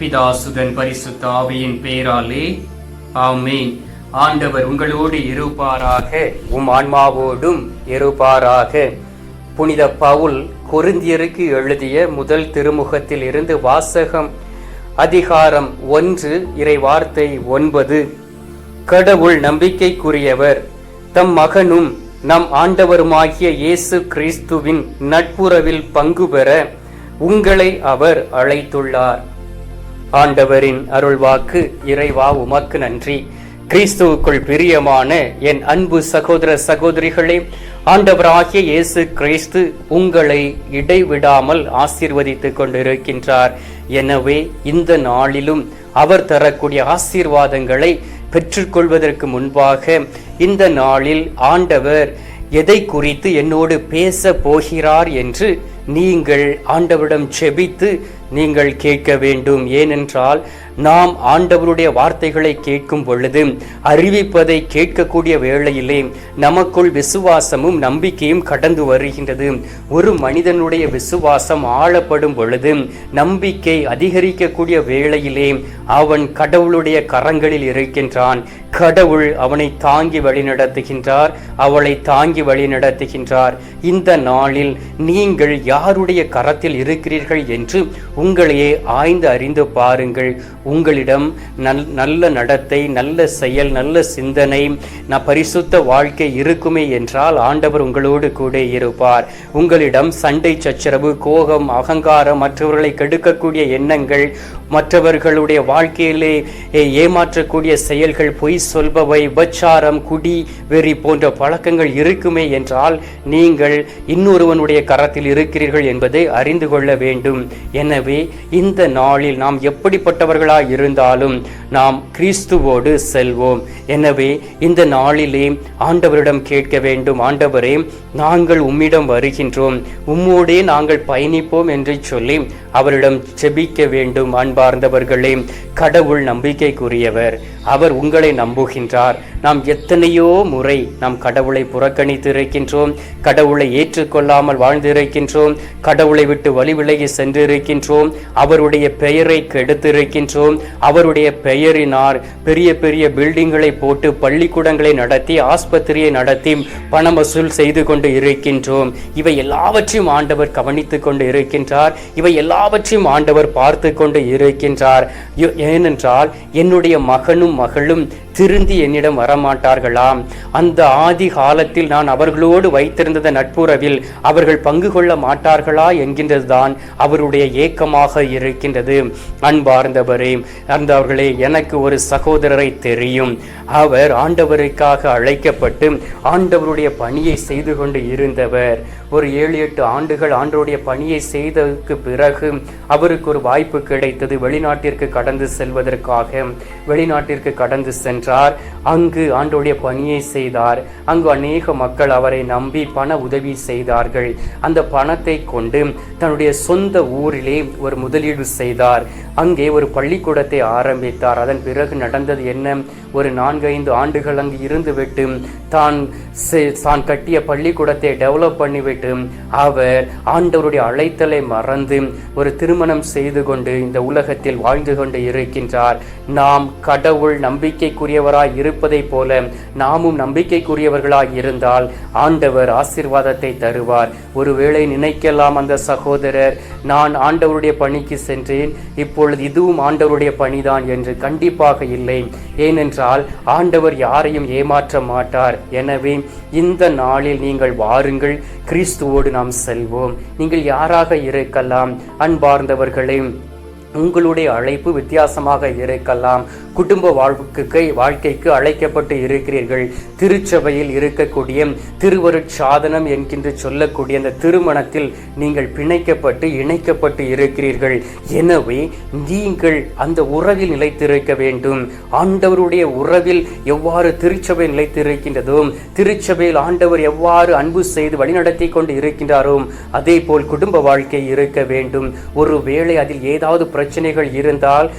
பிதாசுதன் பரிசுத்த ஆவியின் பேராலே ஆமென். ஆண்டவர் உங்களோடு இருப்பாராக உம் ஆன்மாவோடும் இருப்பாராக. புனித பவுல் கொரிந்தியருக்கு எழுதிய முதல் திருமுகத்தில் இருந்து வாசகம் அதிகாரம் ஒன்று இறை வார்த்தை ஒன்பது. கடவுள் நம்பிக்கைக்குரியவர் தம் மகனும் நம் ஆண்டவருமாகிய இயேசு கிறிஸ்துவின் நட்புறவில் பங்கு பெற உங்களை அவர் அழைத்துள்ளார். ஆண்டவரின் அருள்வாக்கு இறைவா உமக்கு நன்றி. கிறிஸ்துவுக்குள் பிரியமான என் அன்பு சகோதர சகோதரிகளே ஆண்டவராகிய இயேசு கிறிஸ்து உங்களை இடைவிடாமல் ஆசீர்வதித்துக் கொண்டிருக்கின்றார். எனவே இந்த நாளிலும் அவர் தரக்கூடிய ஆசீர்வாதங்களை பெற்றுக்கொள்வதற்கு முன்பாக இந்த நாளில் ஆண்டவர் எதை குறித்து என்னோடு பேச போகிறார் என்று நீங்கள் ஆண்டவரிடம் செபித்து நீங்கள் கேட்க வேண்டும். ஏனென்றால் நாம் ஆண்டவருடைய வார்த்தைகளை கேட்கும் பொழுது அறிவிப்பதை கேட்கக்கூடிய வேளையிலே நமக்குள் விசுவாசமும் நம்பிக்கையும் கடந்து வருகின்றது. ஒரு மனிதனுடைய விசுவாசம் ஆளப்படும் பொழுது நம்பிக்கை அதிகரிக்கக்கூடிய வேளையிலே அவன் கடவுளுடைய கரங்களில் இருக்கின்றான். கடவுள் அவனை தாங்கி வழிநடத்துகின்றார் அவளை தாங்கி வழிநடத்துகின்றார் இந்த நாளில் நீங்கள் யாருடைய கரத்தில் இருக்கிறீர்கள் என்று உங்களையே ஆய்ந்து அறிந்து பாருங்கள். உங்களிடம் நல் நல்ல நடத்தை நல்ல செயல் நல்ல சிந்தனை ந பரிசுத்த வாழ்க்கை இருக்குமே என்றால் ஆண்டவர் உங்களோடு கூட இருப்பார். உங்களிடம் சண்டை சச்சரவு கோபம் அகங்காரம் மற்றவர்களை கெடுக்கக்கூடிய எண்ணங்கள் மற்றவர்களுடைய வாழ்க்கையிலே ஏமாற்றக்கூடிய செயல்கள் பொய் சொல்பவை உபச்சாரம் குடி வெறி போன்ற பழக்கங்கள் இருக்குமே என்றால் நீங்கள் இன்னொருவனுடைய கரத்தில் இருக்கிறீர்கள் என்பதை அறிந்து கொள்ள வேண்டும். எனவே இந்த நாளில் நாம் எப்படிப்பட்டவர்களாக இருந்தாலும் நாம் கிறிஸ்துவோடு செல்வோம். எனவே இந்த நாளிலே ஆண்டவரிடம் கேட்க வேண்டும். ஆண்டவரே நாங்கள் உம்மிடம் வருகின்றோம். உம்மோடே நாங்கள் பயணிப்போம் என்று சொல்லி அவரிடம் செபிக்க வேண்டும் அன்பார்ந்தவர்களே. கடவுள் நம்பிக்கைக்குரியவர். அவர் உங்களை நம்புகின்றார். நாம் எத்தனையோ முறை நாம் கடவுளை புறக்கணித்து இருக்கின்றோம் கடவுளை ஏற்றுக்கொள்ளாமல் வாழ்ந்திருக்கின்றோம் கடவுளை விட்டு வழி விலகி சென்றிருக்கின்றோம் அவருடைய பெயரை கெடுத்திருக்கின்றோம் அவருடைய பெயரினார் பெரிய பெரிய பில்டிங்களை போட்டு பள்ளிக்கூடங்களை நடத்தி ஆஸ்பத்திரியை நடத்தி பணம் வசூல் செய்து கொண்டு இருக்கின்றோம். இவை எல்லாவற்றையும் ஆண்டவர் கவனித்து கொண்டு இருக்கின்றார். இவை எல்லாவற்றையும் ஆண்டவர் பார்த்து கொண்டு இருக்கின்றார். ஏ- ஏனென்றால் என்னுடைய மகனும் மகளும் திருந்தி என்னிடம் வரமாட்டார்களாம். அந்த ஆதி காலத்தில் நான் அவர்களோடு வைத்திருந்த நட்புறவில் அவர்கள் பங்கு கொள்ள மாட்டார்களா என்கின்றதுதான் அவருடைய ஏக்கமாக இருக்கின்றது. அன்பார்ந்தவரே அந்தவர்களே எனக்கு ஒரு சகோதரரை தெரியும். அவர் ஆண்டவருக்காக அழைக்கப்பட்டு ஆண்டவருடைய பணியை செய்து கொண்டு இருந்தவர். ஒரு ஏழு எட்டு ஆண்டுகள் ஆண்டோடைய பணியை செய்ததுக்கு பிறகு அவருக்கு ஒரு வாய்ப்பு கிடைத்தது. வெளிநாட்டிற்கு கடந்து செல்வதற்காக வெளிநாட்டிற்கு கடந்து சென்றார். அங்கு ஆண்டோடைய பணியை செய்தார். அங்கு அநேக மக்கள் அவரை நம்பி பண உதவி செய்தார்கள். அந்த பணத்தை கொண்டு தன்னுடைய சொந்த ஊரிலே ஒரு முதலீடு செய்தார். அங்கே ஒரு பள்ளிக்கூடத்தை ஆரம்பித்தார். அதன் பிறகு நடந்தது என்ன? ஒரு நான்கைந்து ஆண்டுகள் அங்கு இருந்துவிட்டு தான் செ- தான் கட்டிய பள்ளிக்கூடத்தை டெவலப் பண்ணிவிட்டு அவர் ஆண்டவருடைய அழைத்தலை மறந்து ஒரு திருமணம் செய்து கொண்டு இந்த உலகத்தில் வாழ்ந்து கொண்டு இருக்கின்றார். நாம் கடவுள் நம்பிக்கைக்குரியவராய் இருப்பதைப் போல நாமும் நம்பிக்கைக்குரியவர்களாய் இருந்தால் ஆண்டவர் ஆசிர்வாதத்தை தருவார். ஒருவேளை நினைக்கலாம் அந்த சகோதரர் நான் ஆண்டவருடைய பணிக்கு சென்றேன் இப்பொழுது இதுவும் ஆண்டவருடைய பணிதான் என்று கண்டிப்பாக இல்லை. ஏனென்றால் ஆண்டவர் யாரையும் ஏமாற்ற மாட்டார். எனவே இந்த நாளில் நீங்கள் வாருங்கள் கிறிஸ்துவோடு நாம் செல்வோம். நீங்கள் யாராக இருக்கலாம்? அன்பார்ந்தவர்களையும் உங்களுடைய அழைப்பு வித்தியாசமாக இருக்கலாம். குடும்ப வாழ்க்கைக்கு வாழ்க்கைக்கு அழைக்கப்பட்டு இருக்கிறீர்கள். திருச்சபையில் இருக்கக்கூடிய திருவருட்சாதனம் என்கின்ற சொல்லக்கூடிய அந்த திருமணத்தில் நீங்கள் பிணைக்கப்பட்டு இணைக்கப்பட்டு இருக்கிறீர்கள். எனவே நீங்கள் அந்த உறவில் நிலைத்திருக்க வேண்டும். ஆண்டவருடைய உறவில் எவ்வாறு திருச்சபை நிலைத்திருக்கின்றதோ திருச்சபையில் ஆண்டவர் எவ்வாறு அன்பு செய்து வழிநடத்தி கொண்டு இருக்கின்றாரோ அதே போல் குடும்ப வாழ்க்கை இருக்க வேண்டும். ஒருவேளை அதில் ஏதாவது பிரச்சனைகள் இருந்தால்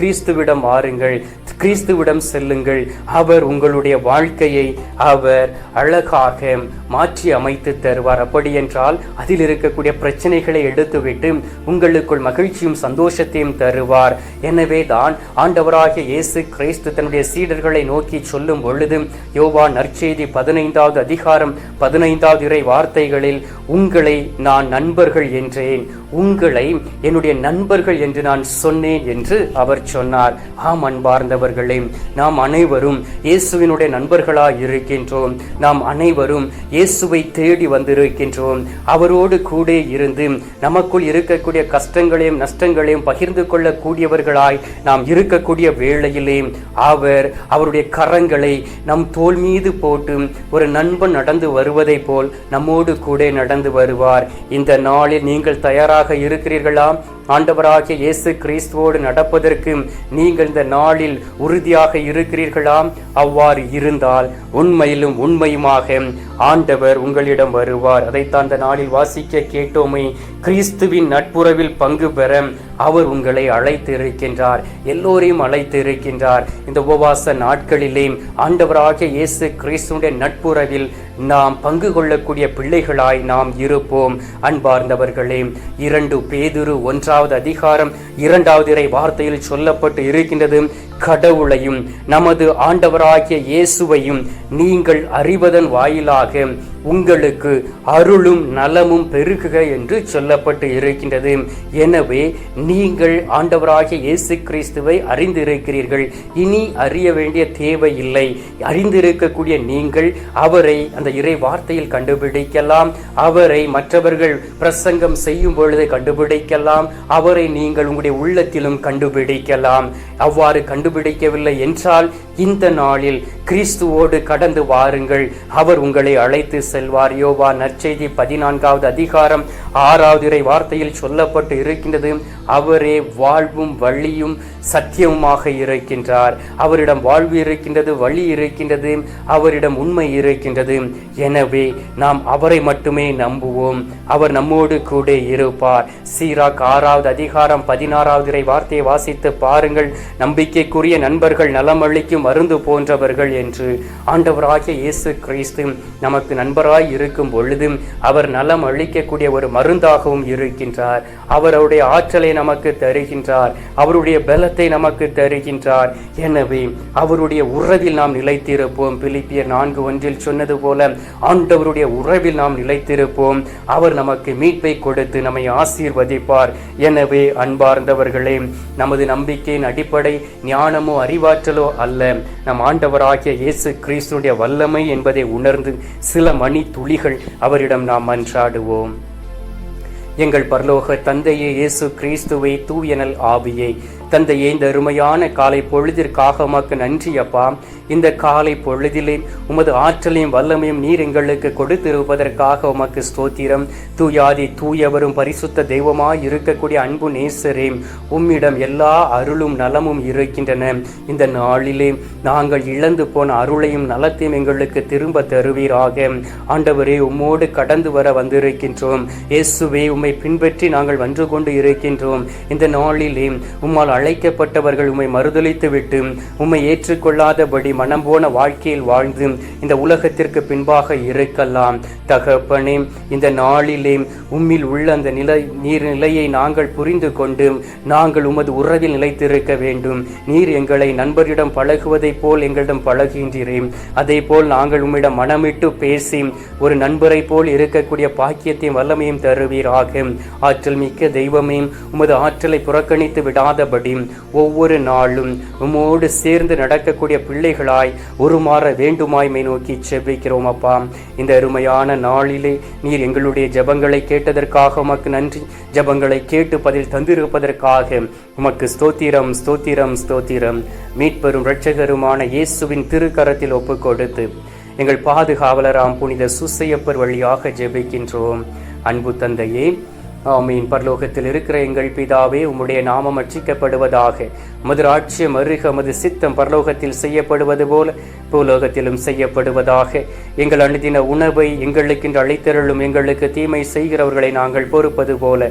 கிறிஸ்துவிடம் மாறுங்கள் கிறிஸ்துவிடம் செல்லுங்கள். அவர் உங்களுடைய வாழ்க்கையை அவர் அழகாக மாற்றி அமைத்து தருவார். அப்படி என்றால் அதில் இருக்கக்கூடிய பிரச்சனைகளை எடுத்துவிட்டு உங்களுக்குள் மகிழ்ச்சியும் சந்தோஷத்தையும் தருவார். எனவே தான் ஆண்டவராகிய இயேசு கிறிஸ்து தன்னுடைய சீடர்களை நோக்கி சொல்லும் பொழுது யோவா நற்செய்தி பதினைந்தாவது அதிகாரம் பதினைந்தாவது இறை வார்த்தைகளில் உங்களை நான் நண்பர்கள் என்றேன். உங்களை என்னுடைய நண்பர்கள் என்று நான் சொன்னேன் என்று அவர் சொன்னார். ஆம் அன்பார்ந்தவர்களே நாம் அனைவரும் இயேசுவினுடைய நண்பர்களாய் இருக்கின்றோம். நாம் அனைவரும் இயேசுவை தேடி வந்திருக்கின்றோம். அவரோடு கூட இருந்து நமக்குள் இருக்கக்கூடிய கஷ்டங்களையும் நஷ்டங்களையும் பகிர்ந்து கொள்ளக்கூடியவர்களாய் நாம் இருக்கக்கூடிய வேளையிலே அவர் அவருடைய கரங்களை நம் தோல் மீது போட்டு ஒரு நண்பன் நடந்து வருவதைப் போல் நம்மோடு கூட நடந்து வருவார். இந்த நாளில் நீங்கள் தயாராக இருக்கிறீர்களா ஆண்டவராகிய இயேசு கிறிஸ்துவோடு நடப்பதற்கு நீங்கள் இந்த நாளில் உறுதியாக இருக்கிறீர்களாம்? அவ்வாறு இருந்தால் உண்மையிலும் உண்மையுமாக ஆண்டவர் உங்களிடம் வருவார். அதைத்தான் இந்த நாளில் வாசிக்க கேட்டோமே கிறிஸ்துவின் நட்புறவில் பங்கு பெற அவர் உங்களை அழைத்து இருக்கின்றார் எல்லோரையும் அழைத்து இருக்கின்றார் இந்த உபவாச நாட்களிலே ஆண்டவராக இயேசு கிறிஸ்துடைய நட்புறவில் நாம் பங்கு கொள்ளக்கூடிய பிள்ளைகளாய் நாம் இருப்போம். அன்பார்ந்தவர்களே இரண்டு பேதுரு ஒன்றாவது அதிகாரம் இரண்டாவது இறை வார்த்தையில் சொல்லப்பட்டு இருக்கின்றது. கடவுளையும் நமது ஆண்டவராகிய இயேசுவையும் நீங்கள் அறிவதன் வாயிலாக உங்களுக்கு அருளும் நலமும் பெருகுக என்று சொல்லப்பட்டு இருக்கின்றது. எனவே நீங்கள் ஆண்டவராகிய இயேசு கிறிஸ்துவை அறிந்திருக்கிறீர்கள். இனி அறிய வேண்டிய தேவை இல்லை அறிந்திருக்கக்கூடிய நீங்கள் அவரை அந்த இறை வார்த்தையில் கண்டுபிடிக்கலாம். அவரை மற்றவர்கள் பிரசங்கம் செய்யும் பொழுது கண்டுபிடிக்கலாம். அவரை நீங்கள் உங்களுடைய உள்ளத்திலும் கண்டுபிடிக்கலாம். அவ்வாறு கண்டுபிடிக்கவில்லை என்றால் இந்த நாளில் கிறிஸ்துவோடு கடந்து வாருங்கள். அவர் உங்களை அழைத்து செல்வார். யோவா நற்செய்தி பதினான்காவது அதிகாரம் ஆறாவது இறை வார்த்தையில் சொல்லப்பட்டு இருக்கின்றது. அவரே வாழ்வும் வழியும் சத்தியமுமாக இருக்கின்றார். அவரிடம் வாழ்வு இருக்கின்றது வழி இருக்கின்றது அவரிடம் உண்மை இருக்கின்றது. எனவே நாம் அவரை மட்டுமே நம்புவோம். அவர் நம்மோடு கூட இருப்பார். சீராக் ஆறாவது அதிகாரம் பதினாறாவது இறை வார்த்தையை வாசித்து பாருங்கள். நம்பிக்கைக்குரிய நண்பர்கள் நலமளிக்கும் மருந்து போன்றவர்கள் என்று ஆண்டவராகிய இயேசு கிறிஸ்து நமக்கு நண்பராய் இருக்கும் பொழுதும் அவர் நலம் அளிக்கக்கூடிய ஒரு மருந்தாகவும் இருக்கின்றார். அவருடைய ஆற்றலை நமக்கு தருகின்றார். அவருடைய பலத்தை நமக்கு தருகின்றார். எனவே அவருடைய உறவில் நாம் நிலைத்திருப்போம். பிலிப்பியர் நான்கு ஒன்றில் சொன்னது போல ஆண்டவருடைய உறவில் நாம் நிலைத்திருப்போம். அவர் நமக்கு மீட்பை கொடுத்து நம்மை ஆசீர்வதிப்பார். எனவே அன்பார்ந்தவர்களே நமது நம்பிக்கையின் அடிப்படை ஞானமோ அறிவாற்றலோ அல்ல. நம் ஆண்டவராகிய இயேசு கிறிஸ்துடைய வல்லமை என்பதை உணர்ந்து சில மணி துளிகள் அவரிடம் நாம் மன்றாடுவோம். எங்கள் பரலோக தந்தையே இயேசு கிறிஸ்துவை தூயனல் ஆவியை தந்தையே இந்த அருமையான காலை பொழுதிற்காக உமக்கு நன்றி அப்பா. இந்த காலை பொழுதிலே உமது ஆற்றலையும் வல்லமையும் நீர் எங்களுக்கு கொடுத்திருப்பதற்காக உமக்கு ஸ்தோத்திரம். தூயாதி தூயவரும் பரிசுத்த தெய்வமாய் இருக்கக்கூடிய அன்பு நேசரே உம்மிடம் எல்லா அருளும் நலமும் இருக்கின்றன. இந்த நாளிலே நாங்கள் இழந்து போன அருளையும் நலத்தையும் எங்களுக்கு திரும்ப தருவீராக. ஆண்டவரே உம்மோடு கடந்து வர வந்திருக்கின்றோம். இயேசுவே உம்மை பின்பற்றி நாங்கள் வந்து கொண்டு இருக்கின்றோம். இந்த நாளிலே உம்மால் அழைக்கப்பட்டவர்கள் உம்மை மறுதலித்து விட்டு உம்மை ஏற்றுக்கொள்ளாதபடி மனம் போன வாழ்க்கையில் வாழ்ந்து இந்த உலகத்திற்கு பின்பாக இருக்கலாம். தகப்பனே இந்த நாளிலே உம்மில் உள்ள அந்த நிலை நீர் நிலையை நாங்கள் புரிந்து கொண்டு நாங்கள் உமது உறவில் நிலைத்திருக்க வேண்டும். நீர் எங்களை நண்பரிடம் பழகுவதைப் போல் எங்களிடம் பழகுகின்றீரேன் அதே போல் நாங்கள் உம்மிடம் மனமிட்டு பேசி ஒரு நண்பரை போல் இருக்கக்கூடிய பாக்கியத்தையும் வல்லமையும் தருவீராக. ஆற்றல் மிக்க தெய்வமே உமது ஆற்றலை புறக்கணித்து விடாதபடி ஒவ்வொரு நாளும் உம்மோடு சேர்ந்து நடக்கக்கூடிய பிள்ளைகளாய் உருமாற வேண்டுமாய்மை நோக்கி செபிக்கிறோம் அப்பா. இந்த அருமையான நாளிலே நீர் எங்களுடைய ஜபங்களை கேட்டதற்காக உமக்கு நன்றி. ஜபங்களை கேட்டு பதில் தந்திருப்பதற்காக உமக்கு ஸ்தோத்திரம் ஸ்தோத்திரம் ஸ்தோத்திரம். மீட்பெரும் இரட்சகருமான இயேசுவின் திருக்கரத்தில் ஒப்புக் கொடுத்து எங்கள் பாதுகாவலராம் புனித சுசையப்பர் வழியாக ஜெபிக்கின்றோம். அன்பு தந்தையே ஆமீன். பரலோகத்தில் இருக்கிற எங்கள் பிதாவே உம்முடைய நாமம் அச்சிக்கப்படுவதாக உமது ராட்சியம் அருக சித்தம் பரலோகத்தில் செய்யப்படுவது போல பூலோகத்திலும் செய்யப்படுவதாக. எங்கள் அனுதின உணவை எங்களுக்கென்று அழைத்தருளும் எங்களுக்கு தீமை செய்கிறவர்களை நாங்கள் பொறுப்பது போல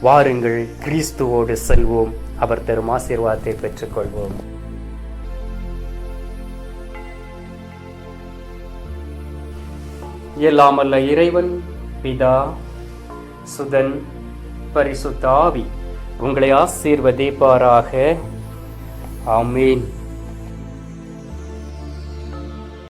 வாருங்கள் கிறிஸ்துவோடு செல்வோம். அவர் தரும் ஆசீர்வாதத்தை பெற்றுக்கொள்வோம். எல்லாமல்ல இறைவன் பிதா சுதன் பரிசுத்தாவி உங்களை ஆசீர்வதிப்பாராக. ஆமீன்.